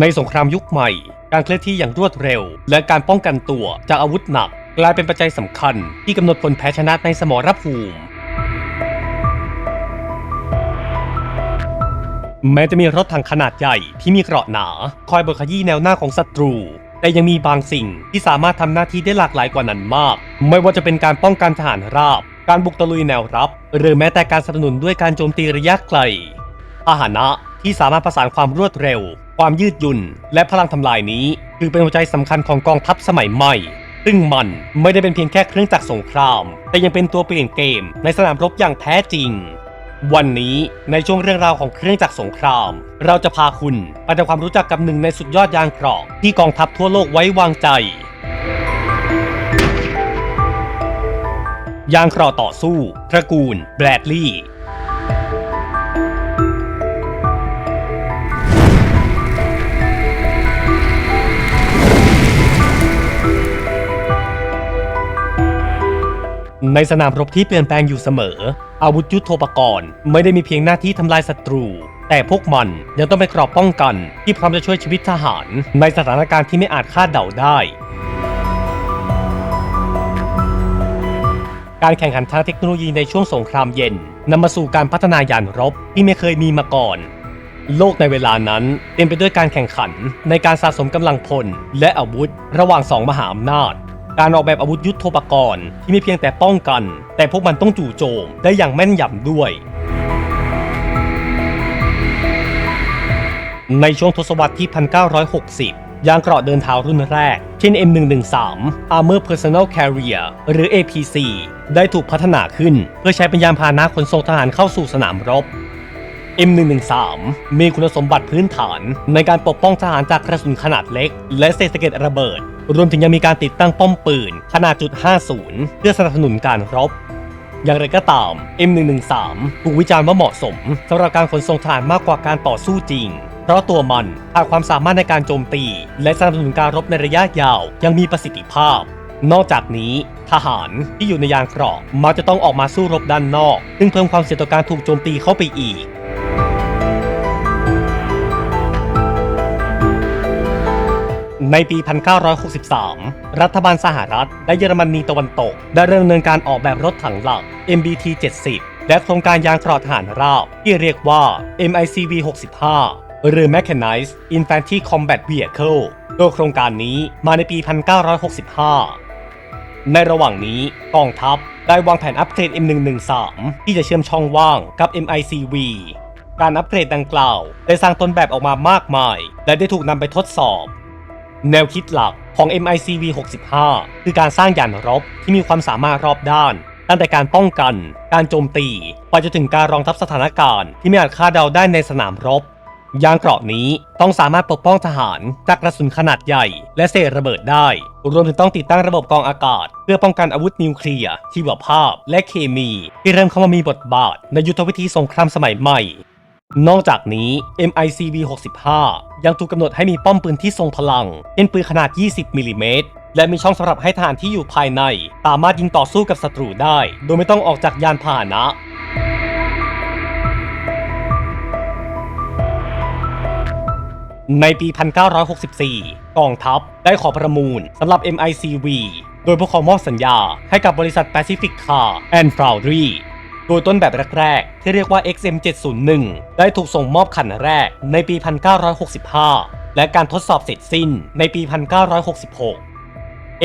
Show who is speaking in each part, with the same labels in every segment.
Speaker 1: ในสงครามยุคใหม่ การเคลื่อนที่อย่างรวดเร็ว และการป้องกันตัวจากอาวุธหนัก กลายเป็นปัจจัยสำคัญ ที่กำหนดผลแพ้ชนะในสมรภูมิ แม้จะมีรถถังขนาดใหญ่ที่มีเกราะหนา คอยบดขยี้แนวหน้าของศัตรู แต่ยังมีบางสิ่งที่สามารถทำหน้าที่ได้หลากหลายกว่านั้นมาก ไม่ว่าจะเป็นการป้องกันทหารราบ การบุกตะลุยแนวรับ หรือแม้แต่การสนับสนุนด้วยการโจมตีระยะไกลพาหานะที่สามารถประสานความรวดเร็ว ความยืดหยุ่น และพลังทำลายนี้คือเป็นหัวใจสำคัญของกองทัพสมัยใหม่ ซึ่งมันไม่ได้เป็นเพียงแค่เครื่องจักรสงคราม แต่ยังเป็นตัวเปลี่ยนเกมในสนามรบอย่างแท้จริง วันนี้ในช่วงเรื่องราวของเครื่องจักรสงคราม เราจะพาคุณไปทำความรู้จักกับหนึ่งในสุดยอดยานเกราะที่กองทัพทั่วโลกไว้วางใจยางเกราะต่อสู้ ตระกูล แบรดลีย์ ในสนามรบที่เปลี่ยนแปลงอยู่เสมอ อาวุธยุทโธปกรณ์ไม่ได้มีเพียงหน้าที่ทำลายศัตรู แต่พวกมันยังต้องเป็นกรอบป้องกันที่พร้อมจะช่วยชีวิตทหาร ในสถานการณ์ที่ไม่อาจคาดเดาได้ การแข่งขันทางเทคโนโลยีในช่วงสงครามเย็นนำมาสู่การพัฒนายานรบที่ไม่เคยมีมาก่อน โลกในเวลานั้นเต็มไปด้วยการแข่งขันในการสะสมกำลังพลและอาวุธ ระหว่างสองมหาอำนาจ การออกแบบอาวุธยุทโธปกรณ์ที่ไม่เพียงแต่ป้องกัน แต่พวกมันต้องจู่โจมได้อย่างแม่นยำด้วย ในช่วงทศวรรษที่ 1960 ยางเกราะเดินเท้ารุ่นแรก เช่น M113 Armor Personal Carrier หรือ APC ได้ถูกพัฒนาขึ้น เพื่อใช้เป็นยานพาหนะขนส่งทหารเข้าสู่สนามรบ M113 มีคุณสมบัติพื้นฐาน ในการปกป้องทหารจากกระสุนขนาดเล็ก และเศษสะเก็ดระเบิด รวมถึงยังมีการติดตั้งป้อมปืน ขนาดจุด50 เพื่อสนับสนุนการรบ อย่างไรก็ตาม M113 ถูกวิจารณ์ว่าเหมาะสมสำหรับการขนส่งทหารมากกว่าการต่อสู้จริง เพราะตัวมันขาดความสามารถในการโจมตี และสนับสนุนการรบในระยะยาวยังมีประสิทธิภาพ นอกจากนี้ทหารที่อยู่ในยานเกราะมักจะต้องออกมาสู้รบด้านนอก ซึ่งเพิ่มความเสี่ยงต่อการถูกโจมตีเข้าไปอีก ในปี 1963รัฐบาลสหรัฐ และเยอรมนีตะวันตก ได้เริ่มดำเนินการออกแบบรถถังหลัก MBT 70 และโครงการยานกราะทหารราบ ที่เรียกว่า MICV 65 หรือ Mechanized Infantry Combat Vehicle โดยโครงการนี้มาในปี 1965 ในระหว่างนี้กองทัพได้วางแผนอัปเกรด M113 ที่จะเชื่อมช่องว่างกับ MICV การอัปเกรดดังกล่าว ได้สร้างต้นแบบออกมามากมาย และได้ถูกนำไปทดสอบ แนวคิดหลักของ MICV 65 คือการสร้างยานรบที่มีความสามารถรอบด้าน ตั้งแต่การป้องกัน การโจมตี ไปจนถึงการรองรับสถานการณ์ที่ไม่อาจคาดเดาได้ในสนามรบ ยานเกราะนี้ต้องสามารถปกป้องทหารจากกระสุนขนาดใหญ่ และเศษระเบิดได้ รวมถึงต้องติดตั้งระบบกองอากาศ เพื่อป้องกันอาวุธนิวเคลียร์ชีวภาพ และเคมี ที่เริ่มเข้ามามีบทบาทในยุทธวิธีสงครามสมัยใหม่ นอกจากนี้ MICV 65ยังถูกกำหนดให้มีป้อมปืนที่ทรงพลัง เป็นปืนขนาด 20มิลลิเมตรและมีช่องสำหรับให้ทหารที่อยู่ภายใน สามารถยิงต่อสู้กับศัตรูได้ โดยไม่ต้องออกจากยานพาหนะ ในปี 1964 กองทัพได้ขอประมูลสำหรับ MICV โดยพวกเขามอบสัญญาให้กับบริษัท Pacific Car and Foundry โดยต้นแบบแรกๆ ที่เรียกว่า XM701 ได้ถูกส่งมอบขันแรกในปี 1965 และการทดสอบเสร็จสิ้นในปี 1966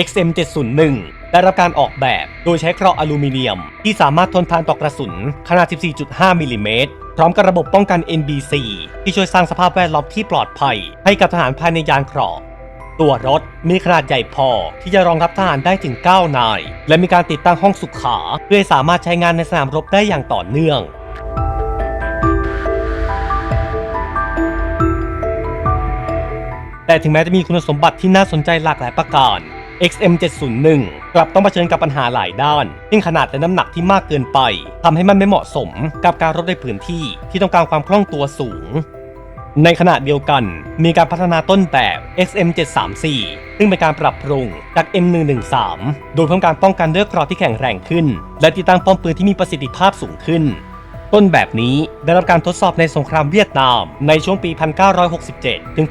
Speaker 1: XM701 ได้รับการออกแบบโดยใช้เกราะอลูมิเนียม ที่สามารถทนทานต่อกระสุนขนาด 14.5 มิลลิเมตรพร้อมกับระบบป้องกัน NBC ที่ช่วยสร้างสภาพแวดล้อมที่ปลอดภัย ให้กับทหารภายในยานเกราะ ตัวรถมีขนาดใหญ่พอที่จะรองรับทหารได้ถึง 9 นาย และมีการติดตั้งห้องสุขา เพื่อสามารถใช้งานในสนามรบได้อย่างต่อเนื่องแต่ถึงแม้จะมีคุณสมบัติที่น่าสนใจหลากหลายประการ XM701 กลับต้องเผชิญกับปัญหาหลายด้านซึ่งขนาดและน้ำหนักที่มากเกินไปทำให้มันไม่เหมาะสมกับการรบในพื้นที่ที่ต้องการความคล่องตัวสูง ในขณะเดียวกัน มีการพัฒนาต้นแบบ XM734 ซึ่งเป็นการปรับปรุงจาก M113 โดยเพิ่มการป้องกันด้วยกราะที่แข็งแรงขึ้น และติดตั้งป้อมปืนที่มีประสิทธิภาพสูงขึ้น ต้นแบบนี้ได้รับการทดสอบในสงครามเวียดนาม ในช่วงปี 1967 ถึง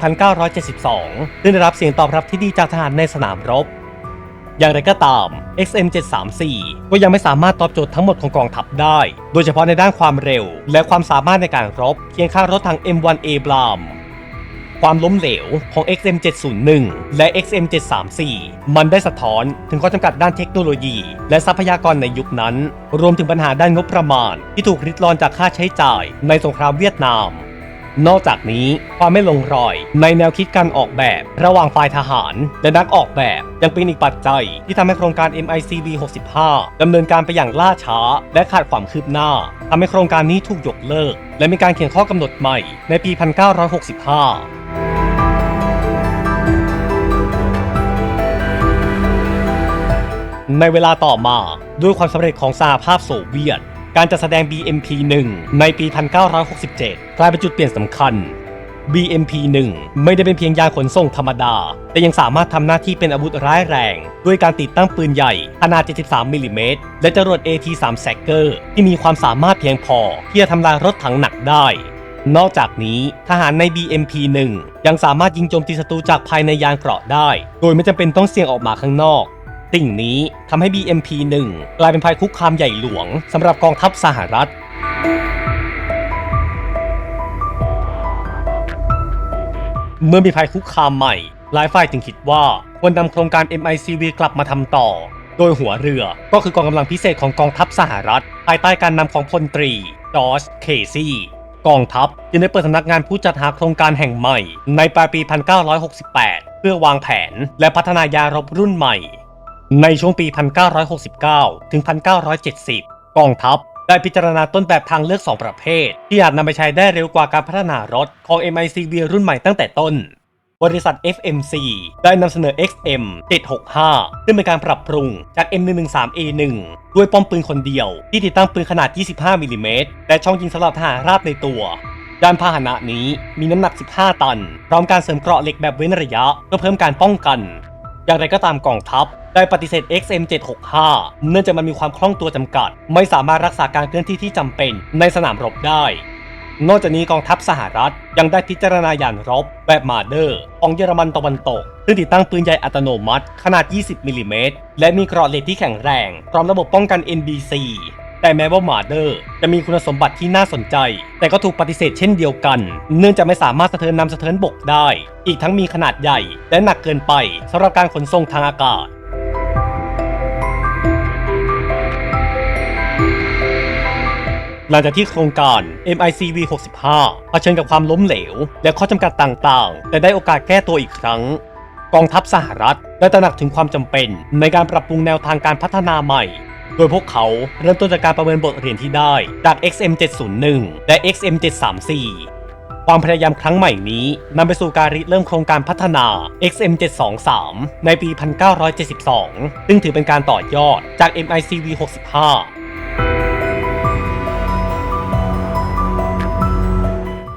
Speaker 1: 1972 ซึ่งได้รับเสียงตอบรับที่ดีจากทหารในสนามรบ อย่างไรก็ตาม XM734 ก็ยังไม่สามารถตอบโจทย์ทั้งหมดของกองทัพได้ โดยเฉพาะในด้านความเร็ว และความสามารถในการรบเคียงข้างรถถัง M1 Abrams ความล้มเหลวของ XM701 และ XM734 มันได้สะท้อนถึงข้อจำกัดด้านเทคโนโลยี และทรัพยากรในยุคนั้น รวมถึงปัญหาด้านงบประมาณ ที่ถูกริดรอนจากค่าใช้จ่ายในสงครามเวียดนาม นอกจากนี้ความไม่ลงรอย ในแนวคิดการออกแบบ ระหว่างฝ่ายทหาร และนักออกแบบ ยังเป็นอีกปัจจัย ที่ทำให้โครงการ MICB 65ดำเนินการไปอย่างล่าช้า และขาดความคืบหน้าทำให้โครงการนี้ถูกยกเลิก และมีการเขียนข้อกำหนดใหม่ในปี 1965ในเวลาต่อมาด้วยความสำเร็จของสหภาพโซเวียต การจัดแสดง BMP-1 ในปี 1967 กลายเป็นจุดเปลี่ยนสำคัญ BMP-1 ไม่ได้เป็นเพียงยานขนส่งธรรมดา แต่ยังสามารถทำหน้าที่เป็นอาวุธร้ายแรง ด้วยการติดตั้งปืนใหญ่ขนาด 73 มิลลิเมตร และจรวด AT-3 แซกเกอร์ ที่มีความสามารถเพียงพอ ที่จะทำลายรถถังหนักได้ นอกจากนี้ทหารใน BMP-1 ยังสามารถยิงโจมตีศัตรูจากภายในยานเกราะได้ โดยไม่จำเป็นต้องเสี่ยงออกมาข้างนอก สิ่งนี้ทำให้ BMP-1 กลายเป็นภัยคุกคามใหญ่หลวงสำหรับกองทัพสหรัฐ เมื่อมีภัยคุกคามใหม่ หลายฝ่ายจึงคิดว่าควรนำโครงการ MICV กลับมาทำต่อ โดยหัวเรือก็คือกองกำลังพิเศษของกองทัพสหรัฐ ภายใต้การนำของพลตรีจอร์จเคซี่กองทัพจึงได้เปิดสำนักงานผู้จัดหาโครงการแห่งใหม่ ในปลายปี 1968 เพื่อวางแผนและพัฒนายารบรุ่นใหม่ ในช่วงปี 1969 ถึง 1970 กองทัพได้พิจารณาต้นแบบทางเลือก 2 ประเภท ที่อาจนำไปใช้ได้เร็วกว่าการพัฒนารถของ MICV รุ่นใหม่ตั้งแต่ต้น บริษัท FMC ได้นำเสนอ XM 765 ซึ่งเป็นการปรับปรุงจาก M113A1 ด้วยป้อมปืนคนเดียว ที่ติดตั้งปืนขนาด 25 มิลลิเมตร และช่องยิงสำหรับทหารราบในตัว ยานพาหนะนี้มีน้ำหนัก 15 ตัน พร้อมการเสริมเกราะเหล็กแบบเว้นระยะ เพื่อเพิ่มการป้องกัน อย่างไรก็ตามกองทัพ ได้ปฏิเสธ XM765 เนื่องจากมันมีความคล่องตัวจำกัด ไม่สามารถรักษาการเคลื่อนที่ที่จำเป็นในสนามรบได้ นอกจากนี้กองทัพสหรัฐยังได้พิจารณายานรบแบบมาเดอร์ของเยอรมันตะวันตก ซึ่งติดตั้งปืนใหญ่อัตโนมัติ ขนาด 20 มิลลิเมตร และมีเกราะเหล็กที่แข็งแรงพร้อมระบบป้องกัน NBC แต่แม้ว่ามาเดอร์จะมีคุณสมบัติที่น่าสนใจ แต่ก็ถูกปฏิเสธเช่นเดียวกัน เนื่องจากไม่สามารถสะเทินนำสะเทินบกได้ อีกทั้งมีขนาดใหญ่และหนักเกินไปสำหรับการขนส่งทางอากาศหลังจากที่โครงการ MICV 65เผชิญกับความล้มเหลว และข้อจำกัดต่างๆ แต่ได้โอกาสแก้ตัวอีกครั้ง กองทัพสหรัฐได้ตระหนักถึงความจำเป็นในการปรับปรุงแนวทางการพัฒนาใหม่ โดยพวกเขาเริ่มต้นจากการประเมินบทเรียนที่ได้จาก XM701 และ XM734 ความพยายามครั้งใหม่นี้นำไปสู่การริเริ่มโครงการพัฒนา XM723 ในปี 1972 ซึ่งถือเป็นการต่อยอดจาก MICV 65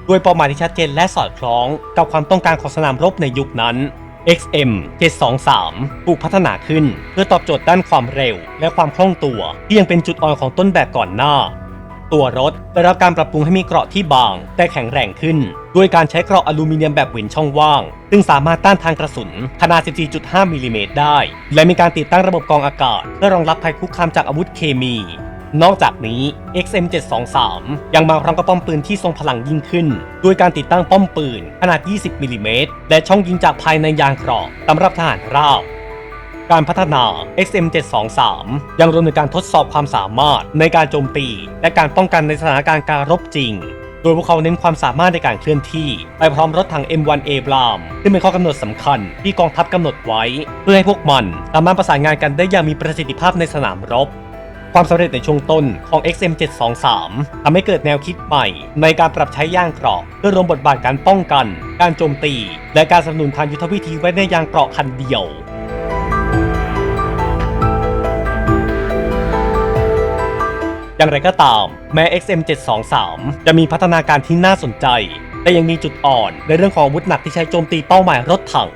Speaker 1: ด้วยเป้าหมายที่ชัดเจนและสอดคล้องกับความต้องการของสนามรบในยุคนั้น XM 723ถูกพัฒนาขึ้น เพื่อตอบโจทย์ด้านความเร็ว และความคล่องตัว ที่ยังเป็นจุดอ่อนของต้นแบบก่อนหน้า ตัวรถได้รับการปรับปรุงให้มีเกราะที่บาง แต่แข็งแรงขึ้น ด้วยการใช้เกราะอลูมิเนียมแบบเวนช่องว่าง ซึ่งสามารถต้านทานกระสุนขนาด 14.5มิลลิเมตรได้ และมีการติดตั้งระบบกรองอากาศ เพื่อรองรับภัยคุกคามจากอาวุธเคมี นอกจากนี้ XM723 ยังมาพร้อมกับป้อมปืนที่ทรงพลังยิ่งขึ้น ด้วยการติดตั้งป้อมปืนขนาด 20มิลลิเมตรและช่องยิงจากภายในยางเกราะสำหรับทหารราบการพัฒนา XM723 ยังรวมถึงการทดสอบความสามารถในการโจมตี และการป้องกันในสถานการณ์การรบจริง โดยพวกเขาเน้นความสามารถในการเคลื่อนที่ ไปพร้อมรถถัง M1 a b r a m ซึ่งเป็นข้อกำหนดสำคัญที่กองทัพกำหนดไว้ เพื่อให้พวกมันสามารถประสานงานกันได้อย่างมีประสิทธิภาพในสนามรบ ความสำเร็จในช่วงต้นของ XM723 ทำให้เกิดแนวคิดใหม่ ในการปรับใช้ย่างเกราะเพื่อรวมบทบาทการป้องกัน การโจมตี และการสนับสนุนทางยุทธวิธีไว้ในยางเกราะคันเดียวอย่างไรก็ตาม แม้ XM723 จะมีพัฒนาการที่น่าสนใจ แต่ยังมีจุดอ่อนในเรื่องของอาวุธหนักที่ใช้โจมตีเป้าหมายรถถัง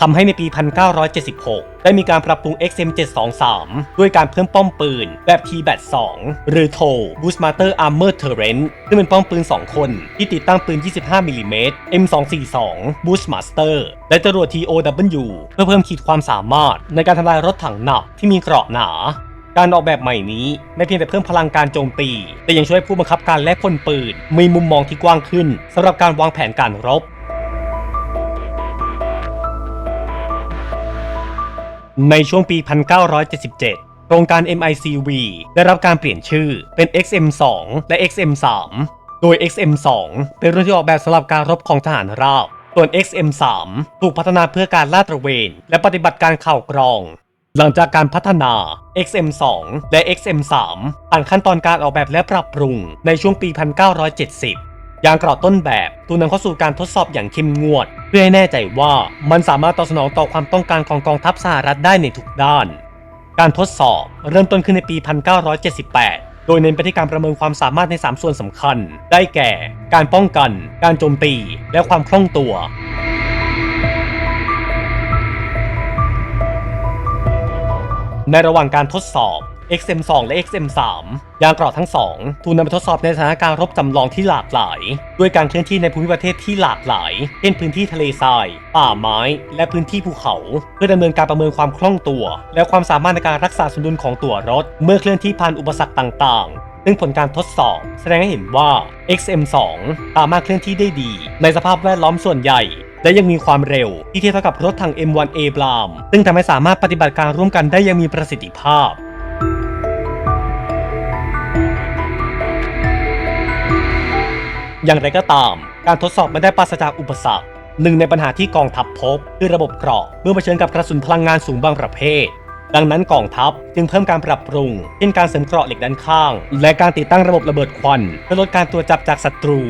Speaker 1: ทำให้ในปี 1976 ได้มีการปรับปรุง XM723 ด้วยการเพิ่มป้อมปืน แบบ T-BAT 2 หรือ TO Bushmaster Armor Turret ซึ่งเป็นป้อมปืน 2 คน ที่ติดตั้งปืน 25มิลลิเมตร M242 Bushmaster และจรวด TOW เพื่อเพิ่มขีดความสามารถ ในการทำลายรถถังหนักที่มีเกราะหนาการออกแบบใหม่นี้ไม่เพียงแต่เพิ่มพลังการโจมตี แต่ยังช่วยผู้บังคับการและพลปืนมีมุมมองที่กว้างขึ้นสำหรับการวางแผนการรบ ในช่วงปี 1977 โครงการ MICV ได้รับการเปลี่ยนชื่อเป็น XM2 และ XM3 โดย XM2 เป็นรุ่นที่ออกแบบสำหรับการรบของทหารราบ ส่วน XM3 ถูกพัฒนาเพื่อการลาดตระเวน และปฏิบัติการข่าวกรอง หลังจากการพัฒนา XM2 และ XM3 ผ่านขั้นตอนการออกแบบและปรับปรุงในช่วงปี 1970 อย่างเกราะต้นแบบถูกนำเข้าสู่การทดสอบอย่างเข้มงวด เพื่อให้แน่ใจว่ามันสามารถตอบสนองต่อความต้องการของกองทัพสหรัฐได้ในทุกด้าน การทดสอบเริ่มต้นขึ้นในปี 1978 โดยเน้นไปที่การประเมินความสามารถใน 3 ส่วนสำคัญ ได้แก่ การป้องกัน การโจมตี และความคล่องตัวในระหว่างการทดสอบ XM2 และ XM3 ยางเกราะทั้งสองถูกนำไปทดสอบในสถานการณ์รบจำลองที่หลากหลาย ด้วยการเคลื่อนที่ในภูมิประเทศที่หลากหลาย เช่นพื้นที่ทะเลทราย ป่าไม้ และพื้นที่ภูเขา เพื่อดำเนินการประเมินความคล่องตัว และความสามารถในการรักษาสมดุลของตัวรถ เมื่อเคลื่อนที่ผ่านอุปสรรคต่างๆ ซึ่งผลการทดสอบ แสดงให้เห็นว่า XM2 สามารถเคลื่อนที่ได้ดี ในสภาพแวดล้อมส่วนใหญ่และยังมีความเร็วที่เทียบเท่ากับรถถัง M1A บรามซึ่งทำให้สามารถปฏิบัติการร่วมกันได้อยังมีประสิทธิภาพ อย่างไรก็ตาม การทดสอบไม่ได้ปราศจากอุปสรรค หนึ่งในปัญหาที่กองทัพพบคือระบบเกราะเมื่อเผชิญกับกระสุนพลังงานสูงบางประเภท ดังนั้นกองทัพจึงเพิ่มการปรับปรุงเช่นการเสริมเกราะเหล็กด้านข้าง และการติดตั้งระบบระเบิดควันเพื่อลดการตรวจจับจากศัตรู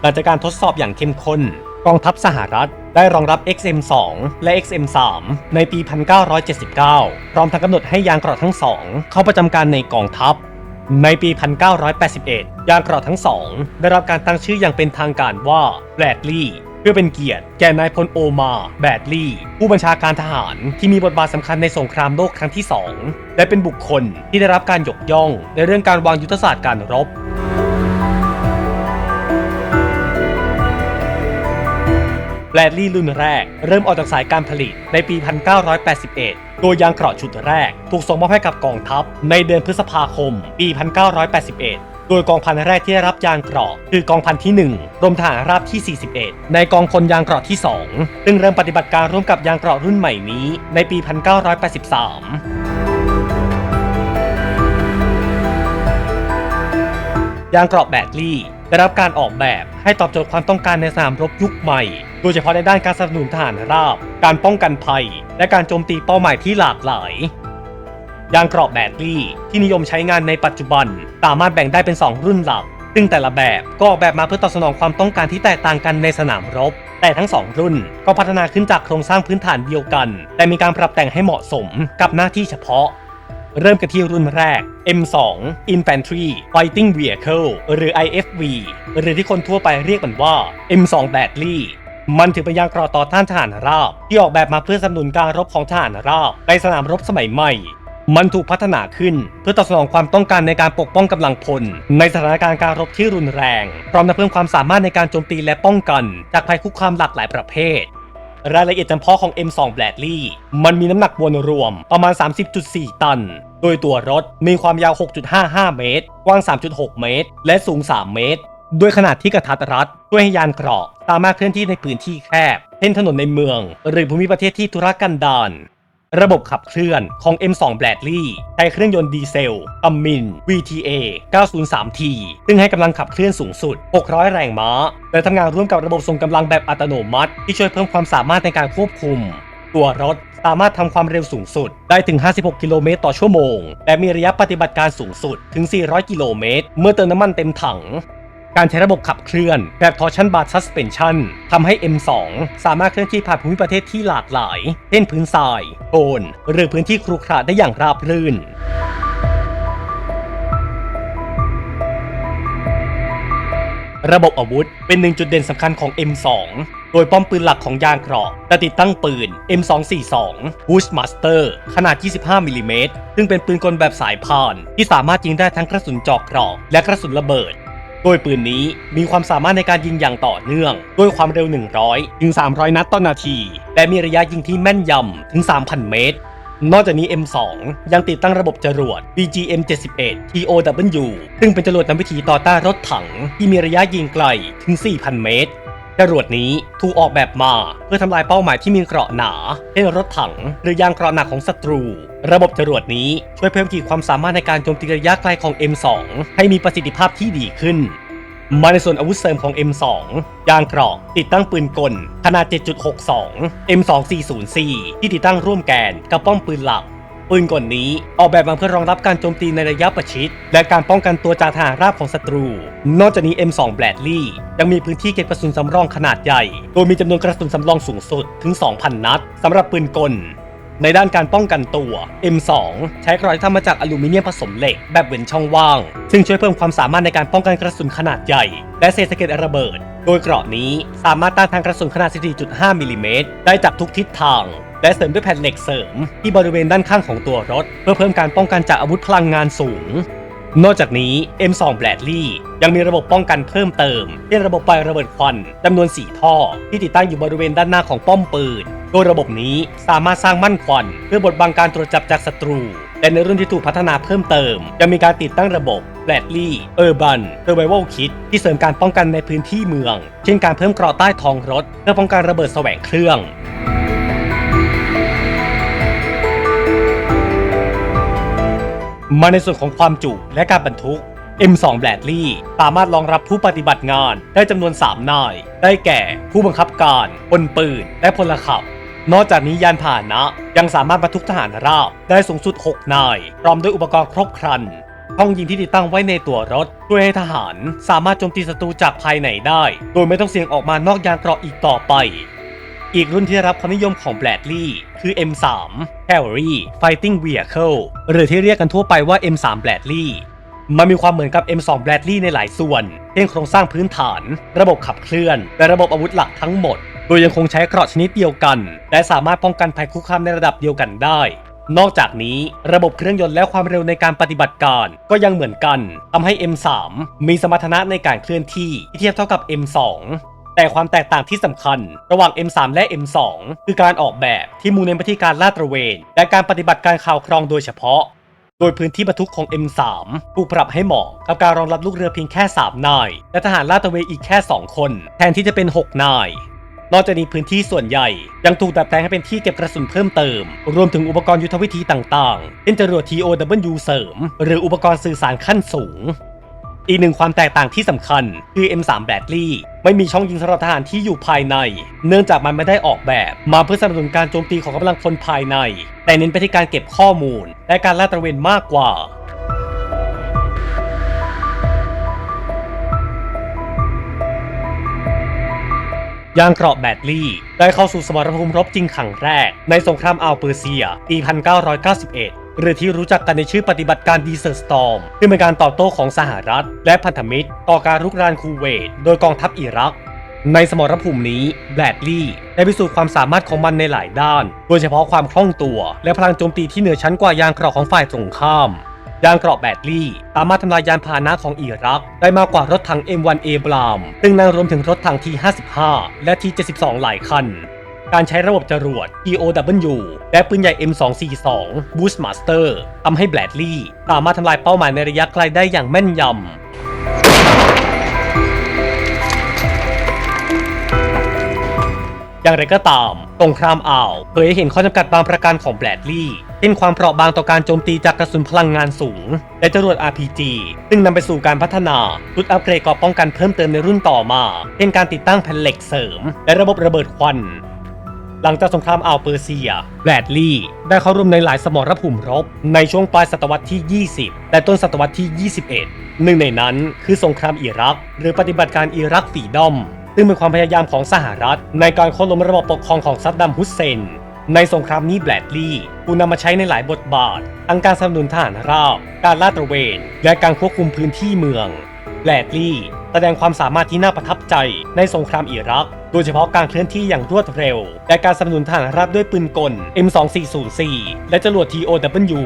Speaker 1: หลังจากการทดสอบอย่างเข้มข้น กองทัพสหรัฐ ได้รองรับ XM2 และ XM3 ในปี 1979 พร้อมทั้งกำหนดให้ยางเกราะทั้งสองเข้าประจำการในกองทัพ ในปี 1981 ยางเกราะทั้งสองได้รับการตั้งชื่ออย่างเป็นทางการว่าแบดลีย์เพื่อเป็นเกียรติแก่นายพลโอมาแบดลีย์ผู้บัญชาการทหารที่มีบทบาทสำคัญในสงครามโลกครั้งที่ 2 และเป็นบุคคลที่ได้รับการยกย่องในเรื่องการวางยุทธศาสตร์การรบ แบรดลีย์รุ่นแรก เริ่มออกจากสายการผลิตในปี 1981โดยยางเกราะชุดแรก ถูกส่งมอบให้กับกองทัพ ในเดือนพฤษภาคม ปี 1981โดยกองพันแรกที่ได้รับยางเกราะคือกองพันที่ 1 กรมทหารราบที่ 41 ในกองพลยางเกราะที่ 2 ซึ่งเริ่มปฏิบัติการร่วมกับยางเกราะรุ่นใหม่นี้ในปี 1983 ยางเกราะแบตลี่ ได้รับการออกแบบให้ตอบโจทย์ความต้องการในสนามรบยุคใหม่ โดยเฉพาะในด้านการสนับสนุนทหารราบ การป้องกันภัย และการโจมตีเป้าหมายที่หลากหลายยางเกราะแบตลี่ที่นิยมใช้งานในปัจจุบัน สามารถแบ่งได้เป็น 2 รุ่นหลัก ซึ่งแต่ละแบบก็ออกแบบมาเพื่อตอบสนองความต้องการที่แตกต่างกันในสนามรบ แต่ทั้ง 2 รุ่นก็พัฒนาขึ้นจากโครงสร้างพื้นฐานเดียวกัน แต่มีการปรับแต่งให้เหมาะสมกับหน้าที่เฉพาะ เริ่มกันที่รุ่นแรก M2 Infantry Fighting Vehicle หรือ IFV หรือที่คนทั่วไปเรียกมันว่า M2 Bradley มันถือเป็นยางเกราะต่อต้านทหารราบ ที่ออกแบบมาเพื่อสนับสนุนการรบของทหารราบในสนามรบสมัยใหม่ มันถูกพัฒนาขึ้นเพื่อตอบสนองความต้องการในการปกป้องกำลังพล ในสถานการณ์การรบที่รุนแรง พร้อมทั้งเพิ่มความสามารถในการโจมตีและป้องกัน จากภัยคุกคามหลากหลายประเภท รายละเอียดจำเพาะของ M2 Bradley มันมีน้ำหนักมวลรวมประมาณ 30.4 ตัน โดยตัวรถมีความยาว 6.55 เมตร กว้าง 3.6 เมตร และสูง 3 เมตร ด้วยขนาดที่กระทัดรัดด้วยให้ยานเกราะสามารถเคลื่อนที่ในพื้นที่แคบ เช่นถนนในเมือง หรือภูมิประเทศที่ทุรกันดาร ระบบขับเคลื่อนของ M2 Bradley ใช้เครื่องยนต์ดีเซลตัมมิน VTA 903T ซึ่งให้กำลังขับเคลื่อนสูงสุด 600 แรงม้า และทำงานร่วมกับระบบส่งกำลังแบบอัตโนมัติ ที่ช่วยเพิ่มความสามารถในการควบคุม ตัวรถสามารถทำความเร็วสูงสุด ได้ถึง 56 กิโลเมตรต่อชั่วโมง และมีระยะปฏิบัติการสูงสุดถึง 400 กิโลเมตร เมื่อเติมน้ำมันเต็มถัง การใช้ระบบขับเคลื่อนแบบ torsion bar suspension ทำให้ M2 สามารถเคลื่อนที่ผ่านภูมิประเทศที่หลากหลาย เช่นพื้นทรายโคลนหรือพื้นที่ครุขระได้อย่างราบรื่นระบบอาวุธเป็นหนึ่งจุดเด่นสำคัญของ M2 โดยป้อมปืนหลักของยานเกราะจะติดตั้งปืน M242 Bushmaster ขนาด 25มิลลิเมตรซึ่งเป็นปืนกลแบบสายพาน ที่สามารถยิงได้ทั้งกระสุนเจอกเกราะและกระสุนระเบิด โดยปืนนี้มีความสามารถในการยิงอย่างต่อเนื่อง ด้วยความเร็ว 100 ถึง 300 นัดต่อนาที และมีระยะยิงที่แม่นยำถึง 3,000 เมตร นอกจากนี้ M2 ยังติดตั้งระบบจรวด BGM-71 TOW ซึ่งเป็นจรวดนำวิถีต่อต้านรถถัง ที่มีระยะยิงไกลถึง 4,000 เมตร จรวดนี้ถูกออกแบบมาเพื่อทำลายเป้าหมายที่มีเกราะหนาเช่นรถถัง หรือยางเกราะหนักของศัตรู ระบบจรวดนี้ช่วยเพิ่มขีดความสามารถในการโจมตีระยะไกลของ M2 ให้มีประสิทธิภาพที่ดีขึ้น มาในส่วนอาวุธเสริมของ M2 ยางเกราะติดตั้งปืนกลขนาด 7.62 M240C ที่ติดตั้งร่วมแกนกับป้อมปืนหลัก ปืนกลนี้ ออกแบบมาเพื่อรองรับการโจมตีในระยะประชิด และการป้องกันตัวจากทหารราบของศัตรู นอกจากนี้ M2 Bradley ยังมีพื้นที่เก็บกระสุนสำรองขนาดใหญ่ โดยมีจำนวนกระสุนสำรองสูงสุดถึง 2,000 นัดสำหรับปืนกล ในด้านการป้องกันตัว M2 ใช้กรอยทำมาจากอลูมิเนียมผสมเหล็กแบบเว้นช่องว่าง ซึ่งช่วยเพิ่มความสามารถในการป้องกันกระสุนขนาดใหญ่ และเศษสะเก็ดระเบิด โดยเกราะนี้สามารถต้านทานกระสุนขนาด4.5มิลลิเมตรได้จากทุกทิศทาง และเสริมด้วยแผ่นเหล็กเสริมที่บริเวณด้านข้างของตัวรถ เพื่อเพิ่มการป้องกันจากอาวุธพลังงานสูง นอกจากนี้ M2 Bradley ยังมีระบบป้องกันเพิ่มเติมเช่นระบบไฟระเบิดควันจำนวน 4 ท่อ ที่ติดตั้งอยู่บริเวณด้านหน้าของป้อมปืน โดยระบบนี้สามารถสร้างมั่นควัน เพื่อบดบังการตรวจจับจากศัตรูและในรุ่นที่ถูกพัฒนาเพิ่มเติม ยังมีการติดตั้งระบบ Bradley Urban Survival Kit ที่เสริมการป้องกันในพื้นที่เมือง เช่นการเพิ่มเกราะใต้ท้องรถ เพื่อป้องกันระเบิดแสวงเครื่อง มาในส่วนของความจุและการบรรทุก M2 Bradley สามารถรองรับผู้ปฏิบัติงานได้จำนวน 3 นาย ได้แก่ผู้บังคับการพลปืน และพลขับ นอกจากนี้ยานพาหนะ ยังสามารถบรรทุกทหารราบได้สูงสุด 6 นาย พร้อมด้วยอุปกรณ์ครบครันช่องยิงที่ติดตั้งไว้ในตัวรถ ช่วยให้ทหารสามารถโจมตีศัตรูจากภายในได้ โดยไม่ต้องเสี่ยงออกมานอกยานเกราะอีกต่อไป อีกรุ่นที่ได้รับความนิยมของ Bradley คือ M3 Cavalry Fighting Vehicle หรือที่เรียกกันทั่วไปว่า M3 Bradley มันมีความเหมือนกับ M2 Bradley ในหลายส่วนเช่นโครงสร้างพื้นฐาน ระบบขับเคลื่อน และระบบอาวุธหลักทั้งหมด โดยยังคงใช้เกราะชนิดเดียวกัน และสามารถป้องกันภัยคุกคามในระดับเดียวกันได้ นอกจากนี้ระบบเครื่องยนต์และความเร็วในการปฏิบัติการก็ยังเหมือนกันทำให้ M3 มีสมรรถนะในการเคลื่อนที่ที่เทียบเท่ากับ M2 แต่ความแตกต่างที่สำคัญ ระหว่าง M3 และ M2 คือการออกแบบที่มุ่งเน้นไปที่การลาดตระเวน และการปฏิบัติการข่าวครองโดยเฉพาะ โดยพื้นที่บรรทุกของ M3 ถูกปรับให้เหมาะกับการรองรับลูกเรือเพียงแค่ 3 นาย และทหารลาดตระเวนอีกแค่ 2 คน แทนที่จะเป็น 6 นาย นอกจากนี้พื้นที่ส่วนใหญ่ ยังถูกดัดแปลงให้เป็นที่เก็บกระสุนเพิ่มเติม รวมถึงอุปกรณ์ยุทธวิธีต่างๆเช่นจรวด TOW เสริม หรืออุปกรณ์สื่อสารขั้นสูง อีกหนึ่งความแตกต่างที่สำคัญ คือ M3 Bradley ไม่มีช่องยิงสำหรับทหารที่อยู่ภายใน เนื่องจากมันไม่ได้ออกแบบ มาเพื่อสนับสนุนการโจมตีของกำลังพลภายใน แต่เน้นไปที่การเก็บข้อมูล และการลาดตระเวนมากกว่ายางเกราะแบดลี่ได้เข้าสู่สมรภูมิรบจริงครั้งแรก ในสงครามอัลเปอร์เซียปี 1991 หรือที่รู้จักกันในชื่อปฏิบัติการดีเซอร์สตอมซึ่งเป็นการตอบโต้ของสหรัฐ และพันธมิตร ต่อการรุกรานคูเวต โดยกองทัพอิรัก ในสมรภูมินี้แบดลี่ได้พิสูจน์ความสามารถของมันในหลายด้าน โดยเฉพาะความคล่องตัว และพลังโจมตีที่เหนือชั้นกว่ายางเกราะของฝ่ายตรงข้ามยานเกราะแบดลี่สามารถทำลายยานพาหนะของอิรัก ได้มากกว่ารถถัง M1 a b r a m ซึ่งนั่งรวมถึงรถถัง T55 และ T72 หลายคัน การใช้ระบบจรวด TOW และปืนใหญ่ M242 Bushmaster ทำให้แบลดลี่สามารถทำลายเป้าหมายในระยะไกลได้อย่างแม่นยำอย่างไรก็ตามสงครามอ่าวเผยให้เห็นข้อจำกัดบางประการของแบรดลีย์เช่นความเปราะบางต่อการโจมตีจากกระสุนพลังงานสูง และจรวด RPG ซึ่งนำไปสู่การพัฒนาชุดอัปเกรดกราะป้องกันเพิ่มเติมในรุ่นต่อมา เช่นการติดตั้งแผ่นเหล็กเสริม และระบบระเบิดควัน หลังจากสงครามอ่าวเปอร์เซีย แบรดลีย์ได้เข้าร่วมในหลายสมรภูมิรบ ในช่วงปลายศตวรรษที่ 20 และต้นศตวรรษที่ 21 หนึ่งในนั้นคือสงครามอิรัก หรือปฏิบัติการอิรักฝีดอม ซึ่งเป็นความพยายามของสหรัฐ ในการโค่นล้มระบบปกครองของซัดดัมฮุสเซน ในสงครามนี้แบรดลีย์ถูกนำมาใช้ในหลายบทบาท ทั้งการสนับสนุนทหารราบ การลาดตระเวน และการควบคุมพื้นที่เมือง แบรดลีย์ แสดงความสามารถที่น่าประทับใจในสงครามอิรัก โดยเฉพาะการเคลื่อนที่อย่างรวดเร็ว และการสนับสนุนทหารราบด้วยปืนกล M2404 และจรวด TOW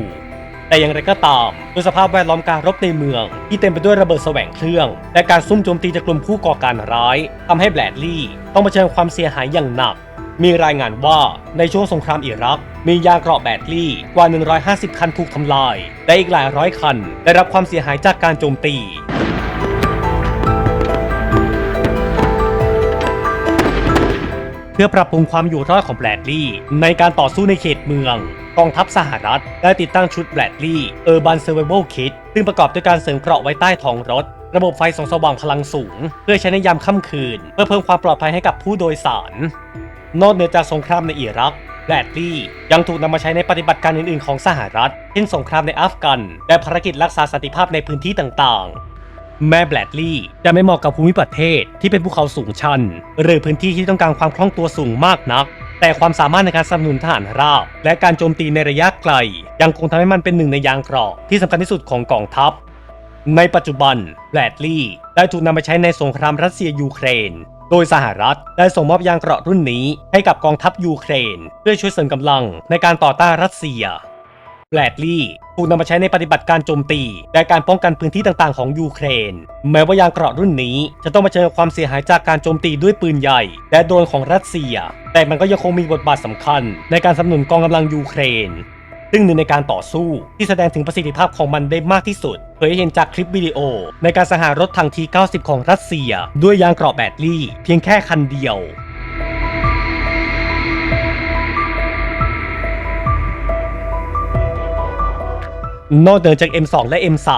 Speaker 1: แต่อย่างไรก็ตามด้วยสภาพแวดล้อมการรบในเมือง ที่เต็มไปด้วยระเบิดแสวงเครื่อง และการซุ่มโจมตีจากกลุ่มผู้ก่อการร้ายทำให้แบรดลีย์ต้องเผชิญความเสียหายอย่างหนัก มีรายงานว่าในช่วงสงครามอิรัก มียาเกราะแบตลี่กว่า 150 คันถูกทำลาย และอีกหลายร้อยคัน ได้รับความเสียหายจากการโจมตี พื่อปรับปรุงความอยู่รอดของแบรดลีย์ในการต่อสู้ในเขตเมือง กองทัพสหรัฐได้ติดตั้งชุดแบรดลีย์ Urban Survival Kit ซึ่งประกอบด้วยการเสริมเกราะไว้ใต้ท้องรถ ระบบไฟส่องสว่างพลังสูง เพื่อใช้ในยามค่ำคืน เพื่อเพิ่มความปลอดภัยให้กับผู้โดยสาร นอกเหนือจากสงครามในอิรักแบรดลีย์ยังถูกนำมาใช้ในปฏิบัติการอื่นๆของสหรัฐ เช่นสงครามในอัฟกัน และภารกิจรักษาสันติภาพในพื้นที่ต่างๆ แม้แบรดลีย์จะไม่เหมาะกับภูมิประเทศที่เป็นภูเขาสูงชัน หรือพื้นที่ที่ต้องการความคล่องตัวสูงมากนัก แต่ความสามารถในการสนับสนุนทหารราบ และการโจมตีในระยะไกล ยังคงทำให้มันเป็นหนึ่งในยางเกราะที่สำคัญที่สุดของกองทัพ ในปัจจุบันแบรดลีย์ได้ถูกนำมาใช้ในสงครามรัสเซียยูเครน โดยสหรัฐได้ส่งมอบยางเกราะรุ่นนี้ให้กับกองทัพยูเครน เพื่อช่วยเสริมกำลังในการต่อต้านรัสเซีย แบรดลีย์ถูกนำมาใช้ในปฏิบัติการโจมตี และการป้องกันพื้นที่ต่างๆ ของยูเครน แม้ว่ายางเกราะรุ่นนี้ จะต้องมาเจอความเสียหายจากการโจมตีด้วยปืนใหญ่ และโดรนของรัสเซีย แต่มันก็ยังคงมีบทบาทสำคัญ ในการสนับสนุนกองกำลังยูเครนซึ่งหนึ่งในการต่อสู้ที่แสดงถึงประสิทธิภาพของมันได้มากที่สุด เผยเห็นจากคลิปวิดีโอ ในการสังหารรถถังที 90 ของรัสเซีย ด้วยยางเกราะแบตลี่ เพียงแค่คันเดียว นอกเหนือจาก M2 และ M3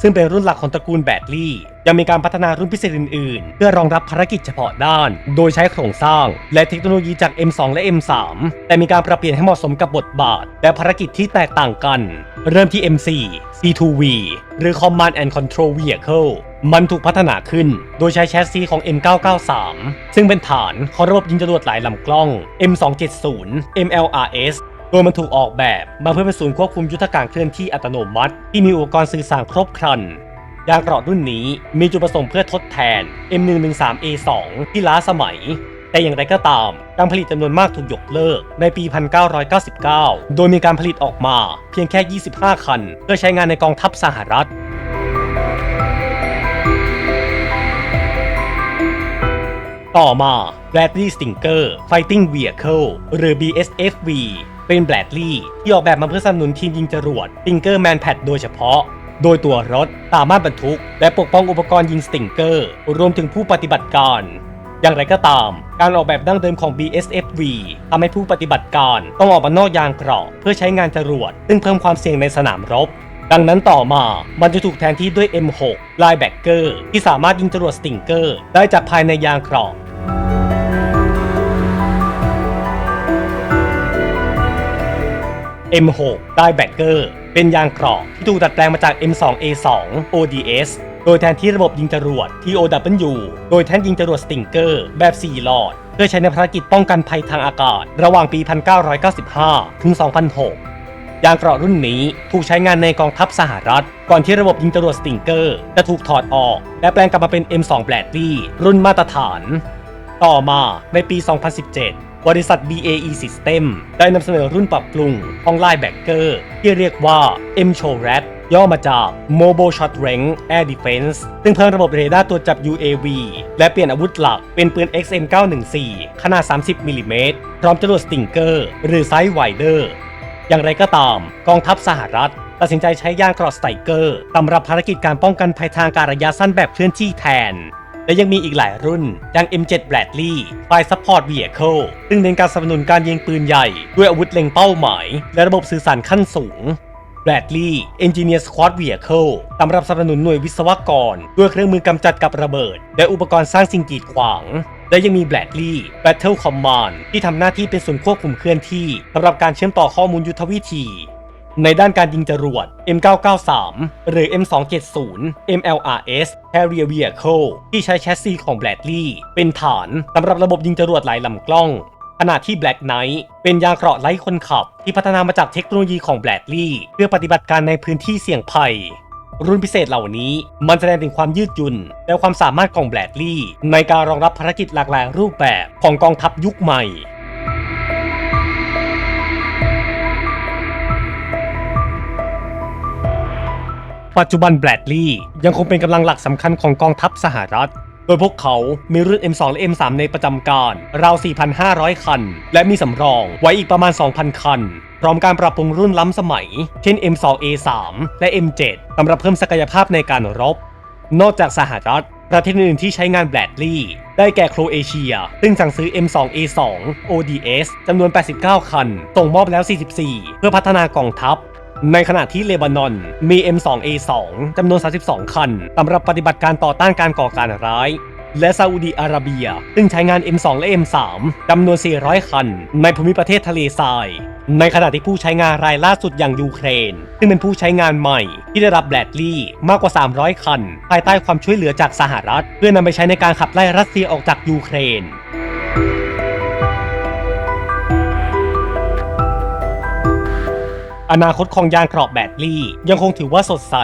Speaker 1: ซึ่งเป็นรุ่นหลักของตระกูลแบตลี่ ยังมีการพัฒนารุ่นพิเศษอื่นๆ เพื่อรองรับภารกิจเฉพาะด้าน โดยใช้โครงสร้าง และเทคโนโลยีจาก M2 และ M3 แต่มีการปรับเปลี่ยนให้เหมาะสมกับบทบาท และภารกิจที่แตกต่างกัน เริ่มที่ M4 C2V หรือ Command and Control Vehicle มันถูกพัฒนาขึ้น โดยใช้แชสซีของ M993 ซึ่งเป็นฐานของระบบยิงจรวดหลายลำกล้อง M270 MLRS ดยมันถูกออกแบบมาเพื่อเป็นศูนย์ควบคุมยุทธการเคลื่อนที่อัตโนมัติ ที่มีอุปกรณ์สื่อสารครบครันยางเกราะรุ่นนี้มีจุดประสงค์เพื่อทดแทน M113A2 ที่ล้าสมัย แต่อย่างไรก็ตาม การผลิตจำนวนมากถูกยกเลิกในปี 1999 โดยมีการผลิตออกมาเพียงแค่ 25 คัน เพื่อใช้งานในกองทัพสหรัฐต่อมา Bradley Stinger Fighting Vehicle หรือ BSFV เป็น Bradley ที่ออกแบบมาเพื่อสนับสนุนทีมยิงจรวด Stinger Manpad โดยเฉพาะ โดยตัวรถสามารถบรรทุก และปกป้องอุปกรณ์ยิง Stinger รวมถึงผู้ปฏิบัติการ อย่างไรก็ตาม การออกแบบดั้งเดิมของ BSFV ทำให้ผู้ปฏิบัติการต้องออกมานอกยางเกราะเพื่อใช้งานจรวด ซึ่งเพิ่มความเสี่ยงในสนามรบดังนั้นต่อมามันจะถูกแทนที่ด้วย M6 Linebacker ที่สามารถยิงจรวด Stinger ได้จากภายในยางเกราะ M6 ได้แบกเกอร์ เป็นยางเกราะที่ถูกดัดแปลงมาจาก M2A2 ODS โดยแทนที่ระบบยิงจรวด TOW โดยแทนยิงจรวดสติงเกอร์แบบ 4 หลอด เพื่อใช้ในภารกิจป้องกันภัยทางอากาศ ระหว่างปี 1995 ถึง 2006ยางเกราะรุ่นนี้ถูกใช้งานในกองทัพสหรัฐ ก่อนที่ระบบยิงจรวดสติงเกอร์ จะถูกถอดออก และแปลงกลับมาเป็น M2 Bradley รุ่นมาตรฐาน ต่อมาในปี 2017 บริษัท BAE System ได้นำเสนอรุ่นปรับปรุงของ Linebacker ที่เรียกว่า m c h o r a t ย่อมาจาก Mobile Short Range Air Defense ซึ่งเพิ่มระบบเรดาร์ตรวจจับ UAV และเปลี่ยนอาวุธหลักเป็นปืน XM914 ขนาด 30มิลลิเมตรพร้อมจรวด Stinger หรือ Sidewinder อย่างไรก็ตาม กองทัพสหรัฐตัดสินใจใช้ยางกรอสไตเกอร์สำหรับภารกิจการป้องกันภัยทางการระยะสั้นแบบเคลื่อนที่แทน และยังมีอีกหลายรุ่นอย่าง M7 Bradley Fire Support Vehicle ซึ่งเน้นการสนับสนุนการยิงปืนใหญ่ ด้วยอาวุธเล็งเป้าหมาย และระบบสื่อสารขั้นสูง Bradley Engineer Squad Vehicle สำหรับสนับสนุนหน่วยวิศวกร ด้วยเครื่องมือกำจัดกับระเบิด และอุปกรณ์สร้างสิ่งกีดขวาง และยังมี Bradley Battle Command ที่ทำหน้าที่เป็นศูนย์ควบคุมเคลื่อนที่สำหรับการเชื่อมต่อข้อมูลยุทธวิธี ในด้านการยิงจรวด M993 หรือ M270 MLRS Carrier Vehicle ที่ใช้แชสซีของ Bradley เป็นฐานสำหรับระบบยิงจรวดหลายลำกล้อง ขณะที่ Black Knight เป็นยางเกราะไร้คนขับ ที่พัฒนามาจากเทคโนโลยีของ Bradley เพื่อปฏิบัติการในพื้นที่เสี่ยงภัย รุ่นพิเศษเหล่านี้มันแสดงถึงความยืดหยุ่น และความสามารถของแบรดลีย์ในการรองรับภารกิจหลากหลายรูปแบบของกองทัพยุคใหม่ ปัจจุบันแบรดลีย์ยังคงเป็นกำลังหลักสำคัญของกองทัพสหรัฐ โดยพวกเขามีรุ่น M2 และ M3 ในประจำการ ราว 4,500 คัน และมีสำรองไว้อีกประมาณ 2,000 คัน พร้อมการปรับปรุงรุ่นล้ำสมัย เช่น M2A3 และ M7 สำหรับเพิ่มศักยภาพในการรบ นอกจากสหรัฐประเทศอื่นที่ใช้งานแบรดลีย์ได้แก่โครเอเชีย ซึ่งสั่งซื้อ M2A2 ODS จำนวน 89 คัน ส่งมอบแล้ว 44 เพื่อพัฒนากองทัพ ในขณะที่เลบานอนมี M2A2 จำนวน 32 คันสำหรับปฏิบัติการต่อต้านการก่อการร้าย และซาอุดีอาระเบีย ซึ่งใช้งาน M2 และ M3 จำนวน 400 คัน ในภูมิประเทศทะเลทราย ในขณะที่ผู้ใช้งานรายล่าสุดอย่างยูเครน ซึ่งเป็นผู้ใช้งานใหม่ ที่ได้รับแบลดลีย์มากกว่า 300 คัน ภายใต้ความช่วยเหลือจากสหรัฐ เพื่อนำไปใช้ในการขับไล่รัสเซียออกจากยูเครน อนาคตของยานเกราะแบตลี่ ยังคงถือว่าสดใส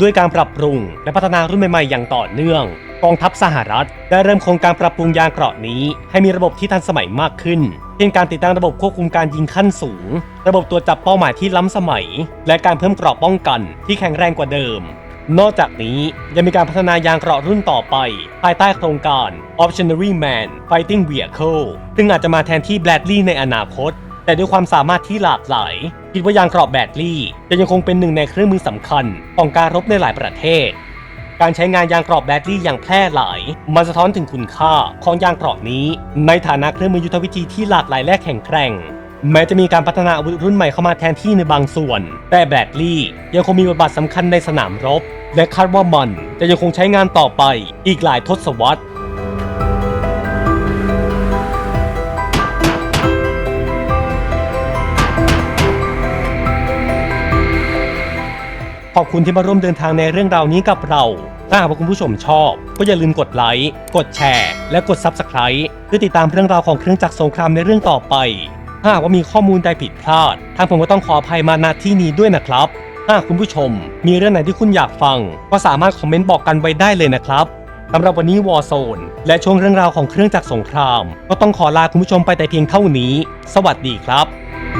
Speaker 1: ด้วยการปรับปรุง และพัฒนารุ่นใหม่ๆ อย่างต่อเนื่อง กองทัพสหรัฐ ได้เริ่มโครงการปรับปรุงยานเกราะนี้ ให้มีระบบที่ทันสมัยมากขึ้นเช่นการติดตั้งระบบควบคุมการยิงขั้นสูง ระบบตรวจจับเป้าหมายที่ล้ำสมัย และการเพิ่มเกราะป้องกันที่แข็งแรงกว่าเดิม นอกจากนี้ยังมีการพัฒนายางเกราะรุ่นต่อไป ภายใต้โครงการ Optionary Man Fighting Vehicle ซึ่งอาจจะมาแทนที่ Bradley ในอนาคต แต่ด้วยความสามารถที่หลากหลาย คิดว่ายางเกราะแบตลี่จะยังคงเป็นหนึ่งในเครื่องมือสำคัญ ของการรบในหลายประเทศ การใช้งานยางเกราะแบตลี่อย่างแพร่หลาย มันสะท้อนถึงคุณค่าของยางเกราะนี้ ในฐานะเครื่องมือยุทธวิธีที่หลากหลายและแข็งแกร่ง แม้จะมีการพัฒนาอาวุธรุ่นใหม่เข้ามาแทนที่ในบางส่วน แต่แบตลี่ยังคงมีบทบาทสำคัญในสนามรบ และคาดว่ามันจะยังคงใช้งานต่อไปอีกหลายทศวรรษ อบคุณที่มาร่วมเดินทางในเรื่องราวนี้กับเรา ถ้าหากว่าคุณผู้ชมชอบ ก็อย่าลืมกดไลค์ กดแชร์ และกด Subscribe เพื่อติดตามเรื่องราวของเครื่องจักรสงครามในเรื่องต่อไป ถ้าหากว่ามีข้อมูลใดผิดพลาด ทางผมก็ต้องขออภัยมาณที่นี้ด้วยนะครับ ถ้าคุณผู้ชม มีเรื่องไหนที่คุณอยากฟัง ก็สามารถคอมเมนต์บอกกันไว้ได้เลยนะครับสำหรับวันนี้วอ r z โซนและช่วงเรื่องราวของเครื่องจักรสงคราม ก็ต้องขอลาคุณผู้ชมไปแต่เพียงเท่านี้ สวัสดีครับ